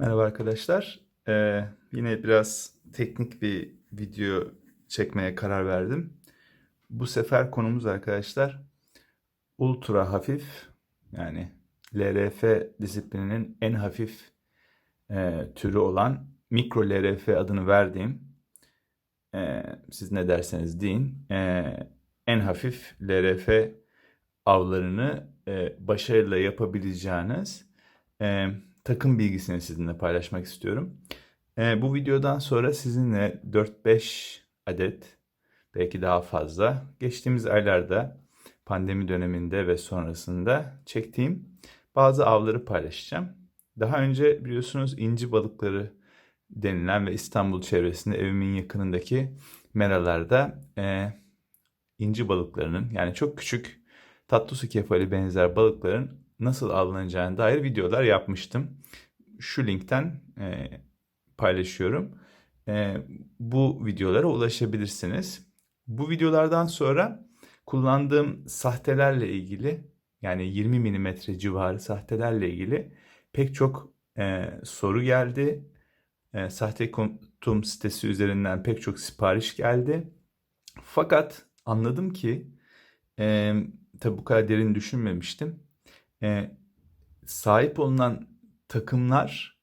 Merhaba arkadaşlar. Ee, yine biraz teknik bir video çekmeye karar verdim. Bu sefer konumuz arkadaşlar ultra hafif yani LRF disiplininin en hafif e, türü olan mikro LRF adını verdiğim e, siz ne derseniz deyin e, en hafif LRF avlarını e, başarıyla yapabileceğiniz e, takım bilgisini sizinle paylaşmak istiyorum. E, bu videodan sonra sizinle 4-5 adet belki daha fazla geçtiğimiz aylarda pandemi döneminde ve sonrasında çektiğim bazı avları paylaşacağım. Daha önce biliyorsunuz inci balıkları denilen ve İstanbul çevresinde evimin yakınındaki meralarda e, inci balıklarının yani çok küçük tatlı su kefali benzer balıkların nasıl avlanacağına dair videolar yapmıştım. Şu linkten e, paylaşıyorum. E, bu videolara ulaşabilirsiniz. Bu videolardan sonra kullandığım sahtelerle ilgili yani 20 mm civarı sahtelerle ilgili pek çok e, soru geldi. E, sahte kontum sitesi üzerinden pek çok sipariş geldi. Fakat anladım ki e, tabi bu kadar derin düşünmemiştim. E, sahip olunan takımlar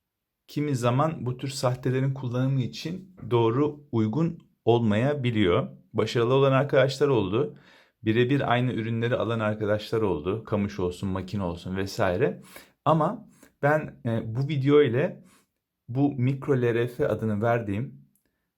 kimi zaman bu tür sahtelerin kullanımı için doğru uygun olmayabiliyor. Başarılı olan arkadaşlar oldu. Birebir aynı ürünleri alan arkadaşlar oldu. Kamış olsun, makine olsun vesaire. Ama ben e, bu video ile bu mikro LRF adını verdiğim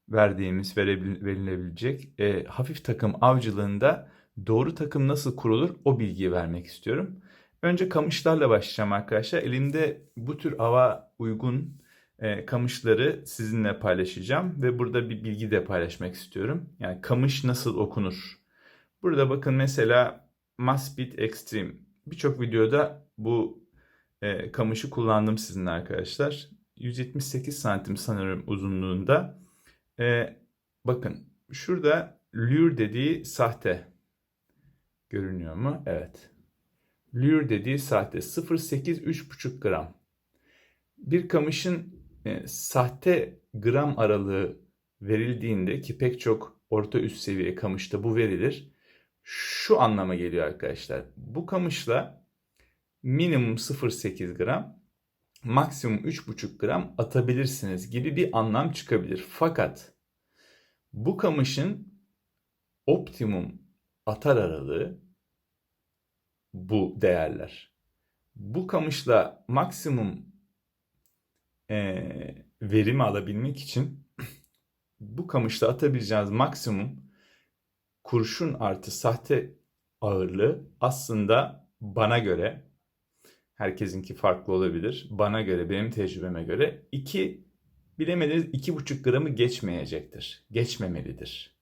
verdiğimiz verilebilecek e, hafif takım avcılığında doğru takım nasıl kurulur o bilgiyi vermek istiyorum. Önce kamışlarla başlayacağım arkadaşlar. Elimde bu tür ava uygun e, kamışları sizinle paylaşacağım ve burada bir bilgi de paylaşmak istiyorum. Yani kamış nasıl okunur? Burada bakın mesela Maspit Extreme. Birçok videoda bu e, kamışı kullandım sizinle arkadaşlar. 178 santim sanırım uzunluğunda. E, bakın şurada lure dediği sahte. Görünüyor mu? Evet. Lure dediği sahte 0.8 3.5 gram. Bir kamışın e, sahte gram aralığı verildiğinde ki pek çok orta üst seviye kamışta bu verilir. Şu anlama geliyor arkadaşlar. Bu kamışla minimum 0.8 gram, maksimum 3.5 gram atabilirsiniz gibi bir anlam çıkabilir. Fakat bu kamışın optimum atar aralığı bu değerler. Bu kamışla maksimum e, verimi alabilmek için bu kamışla atabileceğiniz maksimum kurşun artı sahte ağırlığı aslında bana göre herkesinki farklı olabilir. Bana göre, benim tecrübeme göre iki bilemediniz iki buçuk gramı geçmeyecektir. Geçmemelidir.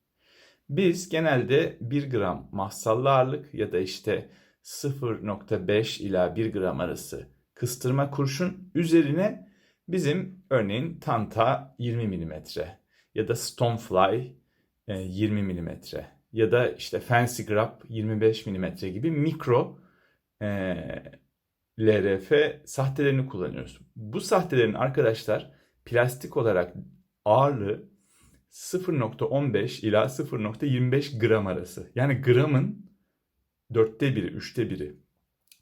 Biz genelde 1 gram mahsallı ağırlık ya da işte 0.5 ila 1 gram arası kıstırma kurşun üzerine bizim örneğin Tanta 20 mm ya da Stonefly 20 mm ya da işte Fancy Grab 25 mm gibi mikro e, LRF sahtelerini kullanıyoruz. Bu sahtelerin arkadaşlar plastik olarak ağırlığı 0.15 ila 0.25 gram arası. Yani gramın dörtte biri, üçte biri.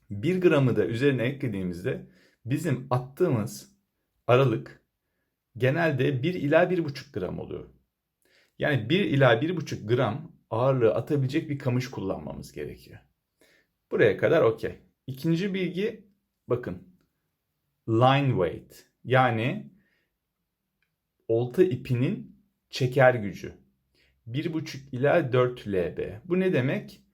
Bir gramı da üzerine eklediğimizde bizim attığımız aralık genelde 1 ila 1,5 gram oluyor. Yani 1 ila 1,5 gram ağırlığı atabilecek bir kamış kullanmamız gerekiyor. Buraya kadar okey. İkinci bilgi bakın. Line weight yani olta ipinin çeker gücü. 1,5 ila 4 lb. Bu ne demek?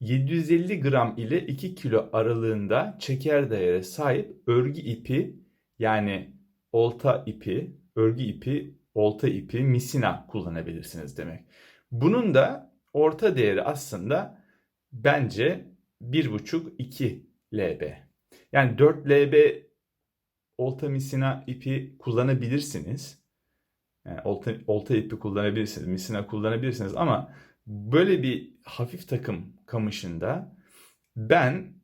750 gram ile 2 kilo aralığında çeker değere sahip örgü ipi yani olta ipi, örgü ipi, olta ipi, misina kullanabilirsiniz demek. Bunun da orta değeri aslında bence 1,5-2 lb. Yani 4 lb olta misina ipi kullanabilirsiniz. Yani olta, olta ipi kullanabilirsiniz, misina kullanabilirsiniz ama böyle bir hafif takım kamışında ben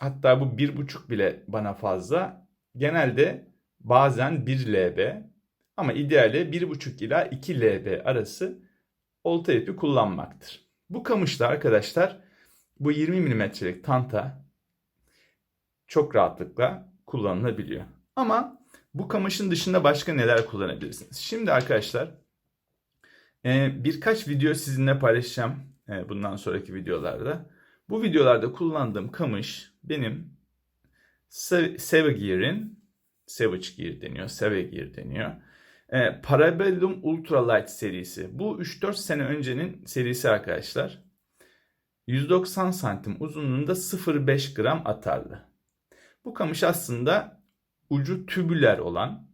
hatta bu bir buçuk bile bana fazla genelde bazen 1 lb ama ideali 1,5 ila 2 lb arası olta ipi kullanmaktır. Bu kamışta arkadaşlar bu 20 milimetrelik tanta çok rahatlıkla kullanılabiliyor. Ama bu kamışın dışında başka neler kullanabilirsiniz? Şimdi arkadaşlar birkaç video sizinle paylaşacağım bundan sonraki videolarda. Bu videolarda kullandığım kamış benim Sa- Savagear'in Savage Gear deniyor, Savagear deniyor. E, Parabellum Ultralight serisi. Bu 3-4 sene öncenin serisi arkadaşlar. 190 santim uzunluğunda 0,5 gram atarlı. Bu kamış aslında ucu tübüler olan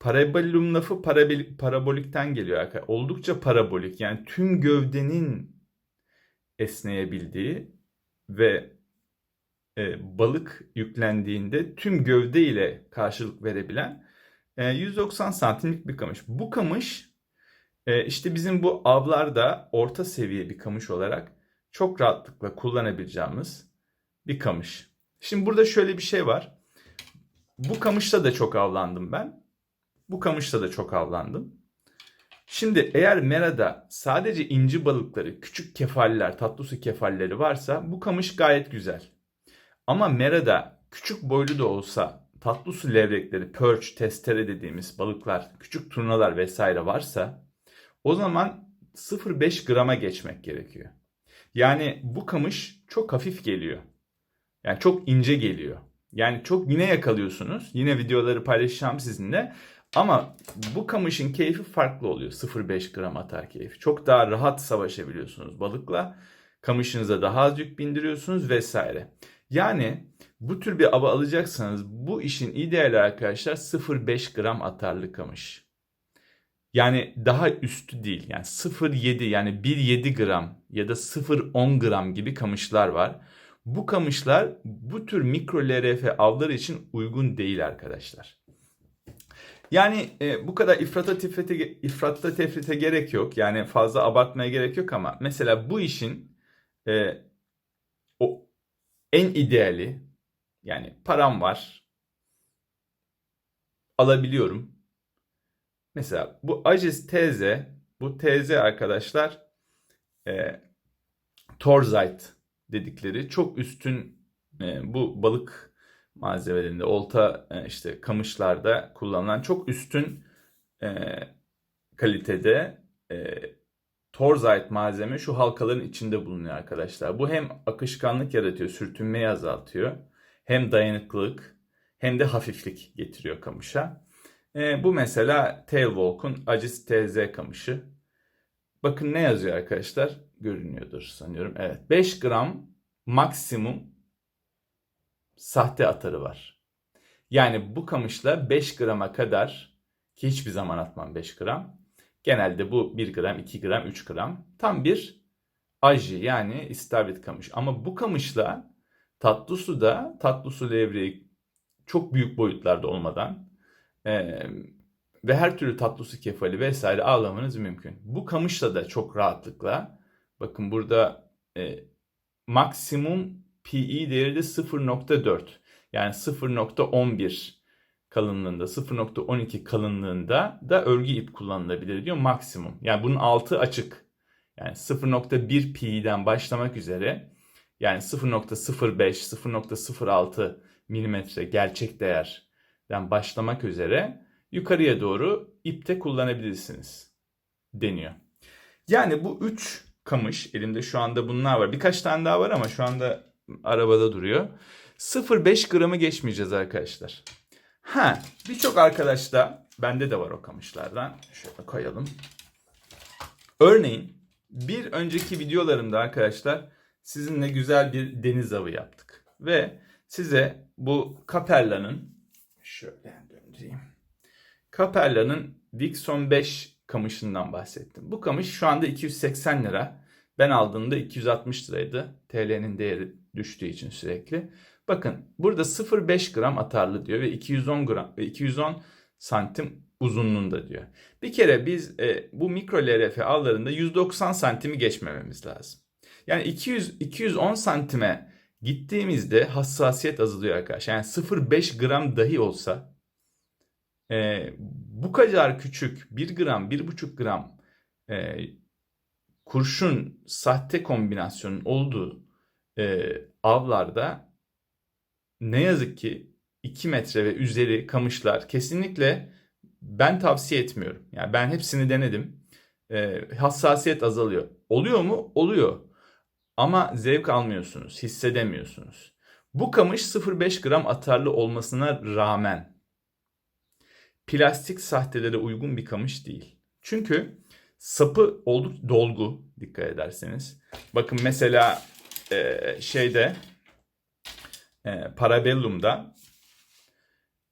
parabellum lafı parabol- parabolikten geliyor. Oldukça parabolik yani tüm gövdenin esneyebildiği ve e, balık yüklendiğinde tüm gövde ile karşılık verebilen e, 190 santimlik bir kamış. Bu kamış e, işte bizim bu avlarda orta seviye bir kamış olarak çok rahatlıkla kullanabileceğimiz bir kamış. Şimdi burada şöyle bir şey var. Bu kamışta da çok avlandım ben. Bu kamışta da çok avlandım. Şimdi eğer merada sadece inci balıkları, küçük kefaller, tatlı su kefalleri varsa bu kamış gayet güzel. Ama merada küçük boylu da olsa tatlı su levrekleri, perch, testere dediğimiz balıklar, küçük turnalar vesaire varsa o zaman 0,5 grama geçmek gerekiyor. Yani bu kamış çok hafif geliyor. Yani çok ince geliyor. Yani çok yine yakalıyorsunuz. Yine videoları paylaşacağım sizinle. Ama bu kamışın keyfi farklı oluyor. 0,5 gram atar keyfi. Çok daha rahat savaşabiliyorsunuz balıkla. Kamışınıza daha az yük bindiriyorsunuz vesaire. Yani bu tür bir ava alacaksanız bu işin ideali arkadaşlar 0,5 gram atarlı kamış. Yani daha üstü değil. Yani 0,7 yani 1,7 gram ya da 0,10 gram gibi kamışlar var. Bu kamışlar bu tür mikro LRF avları için uygun değil arkadaşlar. Yani e, bu kadar ifrata tefrite, ifratta tefrite gerek yok. Yani fazla abartmaya gerek yok ama mesela bu işin e, o en ideali yani param var alabiliyorum. Mesela bu Aciz TZ bu TZ arkadaşlar e, Torzite dedikleri çok üstün e, bu balık malzemelerinde olta e, işte kamışlarda kullanılan çok üstün e, kalitede e, Torzite malzeme şu halkaların içinde bulunuyor arkadaşlar. Bu hem akışkanlık yaratıyor, sürtünmeyi azaltıyor. Hem dayanıklılık hem de hafiflik getiriyor kamışa. E, bu mesela Tailwalk'un Acis TZ kamışı. Bakın ne yazıyor arkadaşlar? Görünüyordur sanıyorum. Evet 5 gram maksimum sahte atarı var. Yani bu kamışla 5 grama kadar ki hiçbir zaman atmam 5 gram. Genelde bu 1 gram, 2 gram, 3 gram. Tam bir aji yani istavrit kamış. Ama bu kamışla tatlı suda tatlı su levreği çok büyük boyutlarda olmadan e, ve her türlü tatlı su kefali vesaire avlamanız mümkün. Bu kamışla da çok rahatlıkla bakın burada e, maksimum PE değeri de 0.4 yani 0.11 kalınlığında 0.12 kalınlığında da örgü ip kullanılabilir diyor maksimum. Yani bunun altı açık. Yani 0.1 PE'den başlamak üzere yani 0.05 0.06 milimetre gerçek değerden başlamak üzere yukarıya doğru ipte kullanabilirsiniz deniyor. Yani bu 3 kamış elimde şu anda bunlar var. Birkaç tane daha var ama şu anda arabada duruyor. 0.5 gramı geçmeyeceğiz arkadaşlar. Ha, birçok arkadaşta bende de var o kamışlardan. Şöyle koyalım. Örneğin bir önceki videolarımda arkadaşlar sizinle güzel bir deniz avı yaptık. Ve size bu Caperla'nın şöyle döndüreyim. Caperla'nın Vixon 5 kamışından bahsettim. Bu kamış şu anda 280 lira. Ben aldığımda 260 liraydı. TL'nin değeri düştüğü için sürekli. Bakın burada 0.5 gram atarlı diyor ve 210 gram ve 210 santim uzunluğunda diyor. Bir kere biz e, bu mikro LRF ağlarında 190 santimi geçmememiz lazım. Yani 200 210 santime gittiğimizde hassasiyet azalıyor arkadaşlar. Yani 0.5 gram dahi olsa e, bu kadar küçük 1 gram 1,5 gram e, kurşun sahte kombinasyonun olduğu e, avlarda ne yazık ki 2 metre ve üzeri kamışlar kesinlikle ben tavsiye etmiyorum. Yani ben hepsini denedim. E, hassasiyet azalıyor. Oluyor mu? Oluyor. Ama zevk almıyorsunuz, hissedemiyorsunuz. Bu kamış 0,5 gram atarlı olmasına rağmen plastik sahtelere uygun bir kamış değil. Çünkü sapı oldukça dolgu dikkat ederseniz. Bakın mesela e, şeyde e, Parabellum'da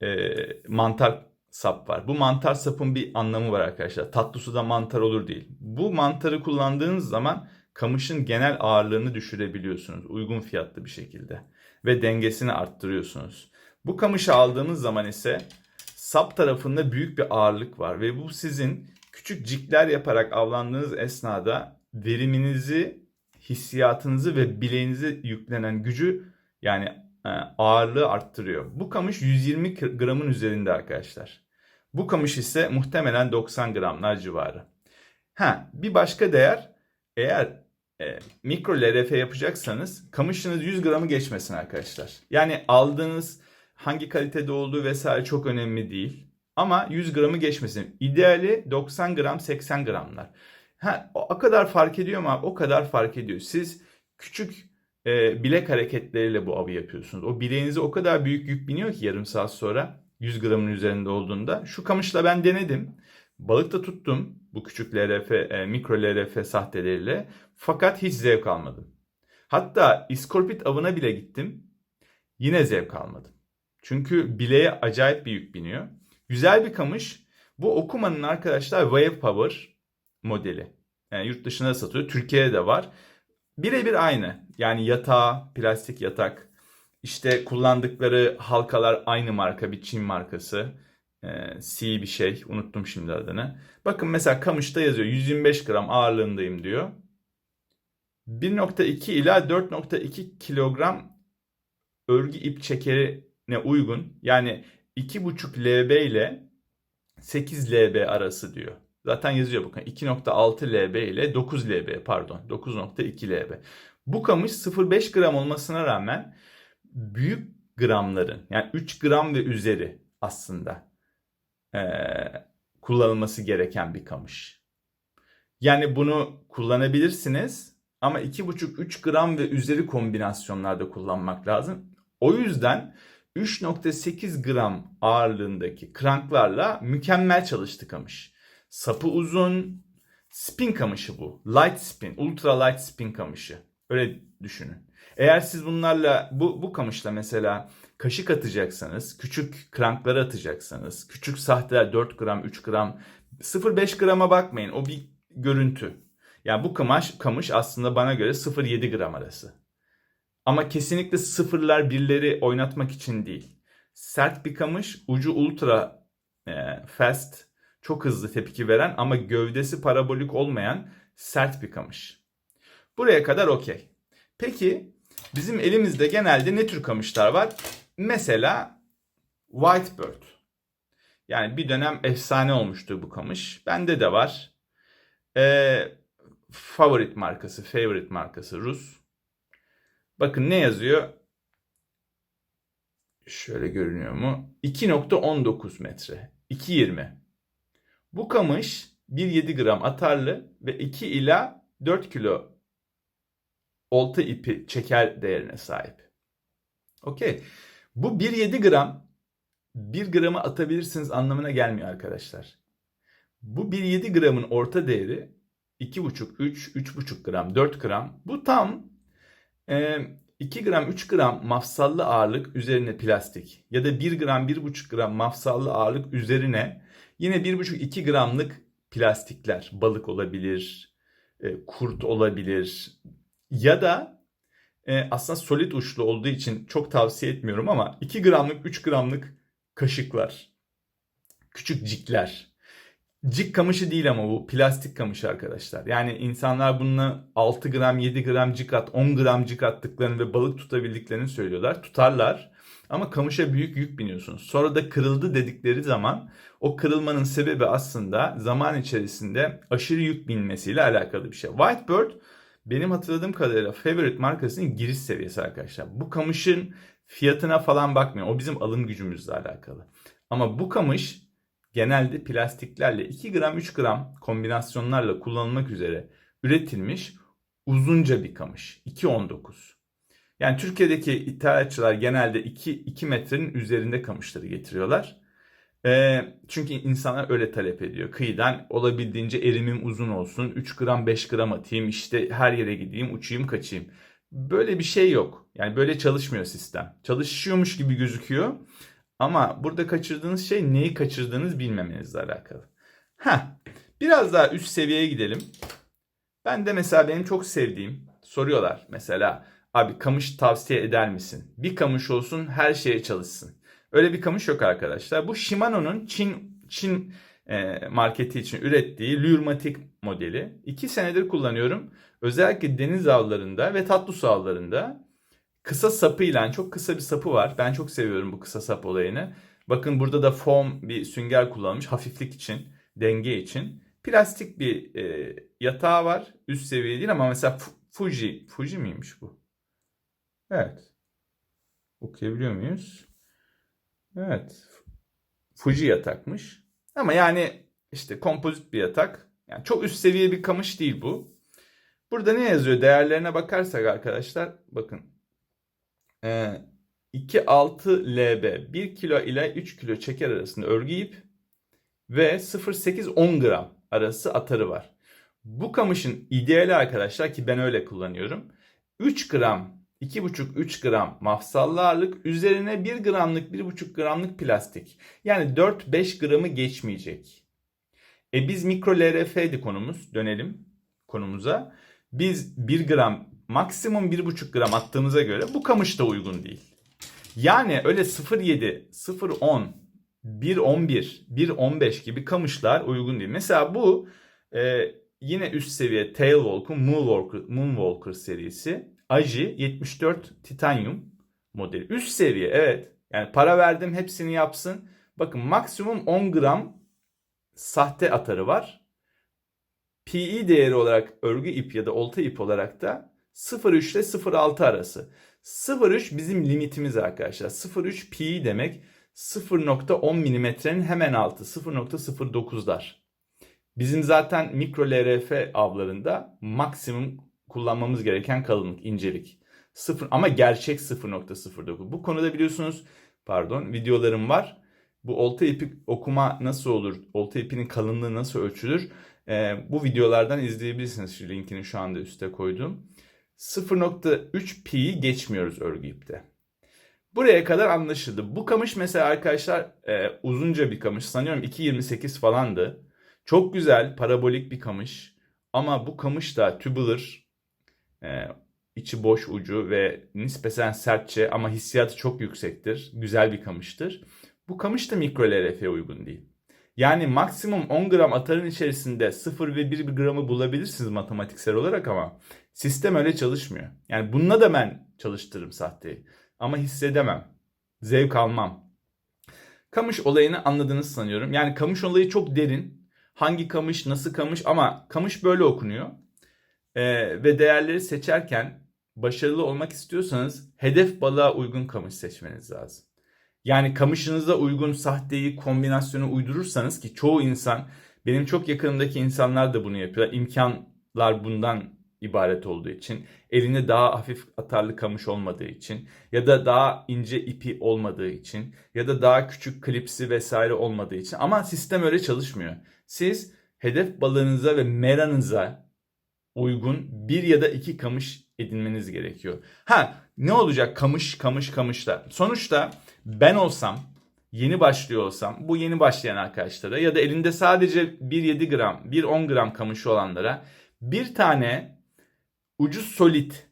e, mantar sap var. Bu mantar sapın bir anlamı var arkadaşlar. Tatlı suda mantar olur değil. Bu mantarı kullandığınız zaman kamışın genel ağırlığını düşürebiliyorsunuz uygun fiyatlı bir şekilde ve dengesini arttırıyorsunuz. Bu kamışı aldığınız zaman ise sap tarafında büyük bir ağırlık var ve bu sizin küçük cikler yaparak avlandığınız esnada veriminizi, hissiyatınızı ve bileğinize yüklenen gücü yani e, ağırlığı arttırıyor. Bu kamış 120 gramın üzerinde arkadaşlar. Bu kamış ise muhtemelen 90 gramlar civarı. Ha, bir başka değer eğer e, mikro LRF yapacaksanız kamışınız 100 gramı geçmesin arkadaşlar. Yani aldığınız hangi kalitede olduğu vesaire çok önemli değil. Ama 100 gramı geçmesin. İdeali 90 gram 80 gramlar. Ha, o kadar fark ediyor mu? O kadar fark ediyor. Siz küçük e, bilek hareketleriyle bu avı yapıyorsunuz. O bileğinize o kadar büyük yük biniyor ki yarım saat sonra 100 gramın üzerinde olduğunda. Şu kamışla ben denedim. Balık da tuttum bu küçük LRF, e, mikro LRF sahteleriyle. Fakat hiç zevk almadım. Hatta iskorpit avına bile gittim. Yine zevk almadım. Çünkü bileğe acayip bir yük biniyor. Güzel bir kamış. Bu Okuma'nın arkadaşlar Wave Power modeli. Yani yurt dışında satıyor. Türkiye'de de var. Birebir aynı. Yani yatağı, plastik yatak. İşte kullandıkları halkalar aynı marka bir Çin markası. Ee, C bir şey. Unuttum şimdi adını. Bakın mesela kamışta yazıyor 125 gram ağırlığındayım diyor. 1.2 ila 4.2 kilogram örgü ip çekerine uygun. Yani 2.5 lb ile 8 lb arası diyor. Zaten yazıyor bakın 2.6 lb ile 9 lb pardon 9.2 lb. Bu kamış 0.5 gram olmasına rağmen büyük gramların yani 3 gram ve üzeri aslında ee, kullanılması gereken bir kamış. Yani bunu kullanabilirsiniz ama 2,5-3 gram ve üzeri kombinasyonlarda kullanmak lazım. O yüzden 3.8 gram ağırlığındaki kranklarla mükemmel çalıştı kamış. Sapı uzun, spin kamışı bu. Light spin, ultra light spin kamışı. Öyle düşünün. Eğer siz bunlarla bu, bu kamışla mesela kaşık atacaksanız, küçük krankları atacaksanız, küçük sahteler 4 gram, 3 gram, 0.5 grama bakmayın. O bir görüntü. Yani bu kamış, kamış aslında bana göre 0.7 gram arası. Ama kesinlikle sıfırlar birleri oynatmak için değil. Sert bir kamış, ucu ultra e, fast, çok hızlı tepki veren ama gövdesi parabolik olmayan sert bir kamış. Buraya kadar okey. Peki bizim elimizde genelde ne tür kamışlar var? Mesela Whitebird. Yani bir dönem efsane olmuştu bu kamış. Bende de var. Ee, favorite markası, favorite markası Rus. Bakın ne yazıyor? Şöyle görünüyor mu? 2.19 metre. 2.20. Bu kamış 1.7 gram atarlı ve 2 ila 4 kilo olta ipi çeker değerine sahip. Okey. Bu 1.7 gram 1 gramı atabilirsiniz anlamına gelmiyor arkadaşlar. Bu 1.7 gramın orta değeri 2.5, 3, 3.5 gram, 4 gram. Bu tam e, 2 gram, 3 gram mafsallı ağırlık üzerine plastik ya da 1 gram, 1.5 gram mafsallı ağırlık üzerine yine 1.5-2 gramlık plastikler. Balık olabilir, e, kurt olabilir ya da e, aslında solid uçlu olduğu için çok tavsiye etmiyorum ama 2 gramlık, 3 gramlık kaşıklar, küçük cikler. Cik kamışı değil ama bu plastik kamışı arkadaşlar. Yani insanlar bununla 6 gram 7 gram cik at 10 gram cik attıklarını ve balık tutabildiklerini söylüyorlar. Tutarlar. Ama kamışa büyük yük biniyorsunuz. Sonra da kırıldı dedikleri zaman o kırılmanın sebebi aslında zaman içerisinde aşırı yük binmesiyle alakalı bir şey. Whitebird benim hatırladığım kadarıyla favorite markasının giriş seviyesi arkadaşlar. Bu kamışın fiyatına falan bakmıyor. O bizim alım gücümüzle alakalı. Ama bu kamış genelde plastiklerle 2 gram 3 gram kombinasyonlarla kullanılmak üzere üretilmiş uzunca bir kamış. 2.19. Yani Türkiye'deki ithalatçılar genelde 2, 2 metrenin üzerinde kamışları getiriyorlar. E, çünkü insanlar öyle talep ediyor. Kıyıdan olabildiğince erimim uzun olsun. 3 gram 5 gram atayım işte her yere gideyim uçayım kaçayım. Böyle bir şey yok. Yani böyle çalışmıyor sistem. Çalışıyormuş gibi gözüküyor. Ama burada kaçırdığınız şey neyi kaçırdığınız bilmemenizle alakalı. Ha, biraz daha üst seviyeye gidelim. Ben de mesela benim çok sevdiğim soruyorlar mesela abi kamış tavsiye eder misin? Bir kamış olsun her şeye çalışsın. Öyle bir kamış yok arkadaşlar. Bu Shimano'nun Çin Çin e, marketi için ürettiği Lurmatic modeli. 2 senedir kullanıyorum. Özellikle deniz avlarında ve tatlı su avlarında kısa sapıyla çok kısa bir sapı var. Ben çok seviyorum bu kısa sap olayını. Bakın burada da foam bir sünger kullanılmış hafiflik için, denge için. Plastik bir e, yatağı var. Üst seviye değil ama mesela Fuji, Fuji miymiş bu? Evet. Okuyabiliyor muyuz? Evet. Fuji yatakmış. Ama yani işte kompozit bir yatak. Yani çok üst seviye bir kamış değil bu. Burada ne yazıyor? Değerlerine bakarsak arkadaşlar bakın. Ee, 2.6 lb 1 kilo ile 3 kilo çeker arasında örgü ip ve 0.8-10 gram arası atarı var. Bu kamışın ideali arkadaşlar ki ben öyle kullanıyorum. 3 gram 2,5-3 gram mafsallı ağırlık üzerine 1 gramlık 1,5 gramlık plastik. Yani 4-5 gramı geçmeyecek. E biz mikro LRF'di konumuz. Dönelim konumuza. Biz 1 gram maksimum 1,5 gram attığımıza göre bu kamış da uygun değil. Yani öyle 0,7, 0,10, 1.11, 1.15 gibi kamışlar uygun değil. Mesela bu e, yine üst seviye Tailwalk'un Moonwalker, Moonwalker serisi. Aji 74 Titanium modeli. Üst seviye evet. Yani para verdim hepsini yapsın. Bakın maksimum 10 gram sahte atarı var. PE değeri olarak örgü ip ya da olta ip olarak da 0.3 ile 0.6 arası. 0.3 bizim limitimiz arkadaşlar. 0.3 PE demek 0.10 milimetrenin hemen altı 0.09'lar. Bizim zaten mikro LRF avlarında maksimum kullanmamız gereken kalınlık, incelik. Sıfır, ama gerçek 0.09. Bu konuda biliyorsunuz pardon videolarım var. Bu olta ipi okuma nasıl olur? Olta ipinin kalınlığı nasıl ölçülür? Ee, bu videolardan izleyebilirsiniz. Şu linkini şu anda üste koydum. 0.3 pi'yi geçmiyoruz örgü ipte. Buraya kadar anlaşıldı. Bu kamış mesela arkadaşlar e, uzunca bir kamış. Sanıyorum 2.28 falandı. Çok güzel parabolik bir kamış. Ama bu kamış da tubular e, içi boş ucu ve nispeten sertçe ama hissiyatı çok yüksektir. Güzel bir kamıştır. Bu kamış da mikro LRF'ye uygun değil. Yani maksimum 10 gram atarın içerisinde 0 ve 1 gramı bulabilirsiniz matematiksel olarak ama sistem öyle çalışmıyor. Yani bununla da ben çalıştırırım sahteyi. Ama hissedemem. Zevk almam. Kamış olayını anladınız sanıyorum. Yani kamış olayı çok derin. Hangi kamış, nasıl kamış ama kamış böyle okunuyor. Ee, ve değerleri seçerken başarılı olmak istiyorsanız hedef balığa uygun kamış seçmeniz lazım. Yani kamışınıza uygun sahteyi kombinasyonu uydurursanız ki çoğu insan benim çok yakınımdaki insanlar da bunu yapıyor. İmkanlar bundan ibaret olduğu için, elinde daha hafif atarlı kamış olmadığı için ya da daha ince ipi olmadığı için ya da daha küçük klipsi vesaire olmadığı için ama sistem öyle çalışmıyor. Siz hedef balığınıza ve meranıza uygun bir ya da iki kamış edinmeniz gerekiyor. Ha ne olacak kamış kamış kamışlar. Sonuçta ben olsam yeni başlıyor olsam bu yeni başlayan arkadaşlara ya da elinde sadece 1.7 gram 1.10 gram kamışı olanlara bir tane ucu solit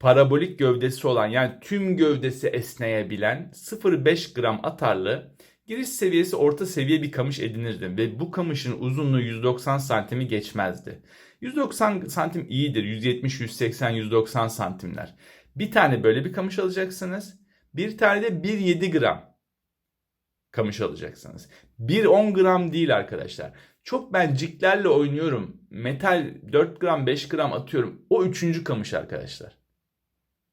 parabolik gövdesi olan yani tüm gövdesi esneyebilen 0.5 gram atarlı giriş seviyesi orta seviye bir kamış edinirdim ve bu kamışın uzunluğu 190 santimi geçmezdi. 190 santim iyidir. 170, 180, 190 santimler. Bir tane böyle bir kamış alacaksınız. Bir tane de 1.7 gram kamış alacaksınız. 1.10 gram değil arkadaşlar. Çok ben ciklerle oynuyorum. Metal 4 gram 5 gram atıyorum. O üçüncü kamış arkadaşlar.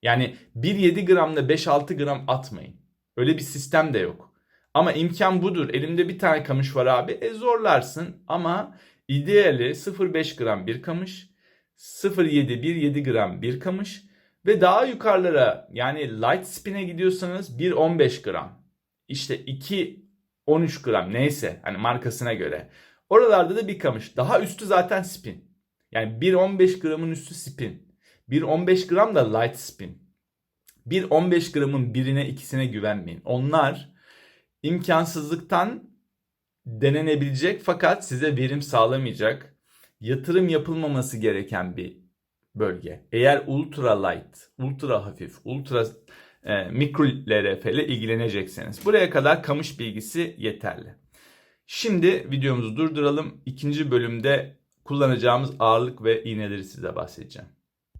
Yani 1.7 gramla 5-6 gram atmayın. Öyle bir sistem de yok. Ama imkan budur. Elimde bir tane kamış var abi. E zorlarsın ama ideali 0.5 gram bir kamış. 0.7 1.7 gram bir kamış. Ve daha yukarılara yani light spin'e gidiyorsanız 1.15 gram. İşte 2 13 gram neyse hani markasına göre. Oralarda da bir kamış. Daha üstü zaten spin. Yani 1.15 gramın üstü spin. 1.15 gram da light spin. 1.15 gramın birine ikisine güvenmeyin. Onlar imkansızlıktan denenebilecek fakat size verim sağlamayacak yatırım yapılmaması gereken bir bölge. Eğer ultra light, ultra hafif, ultra e, mikro LRF ile ilgilenecekseniz. Buraya kadar kamış bilgisi yeterli. Şimdi videomuzu durduralım. İkinci bölümde kullanacağımız ağırlık ve iğneleri size bahsedeceğim.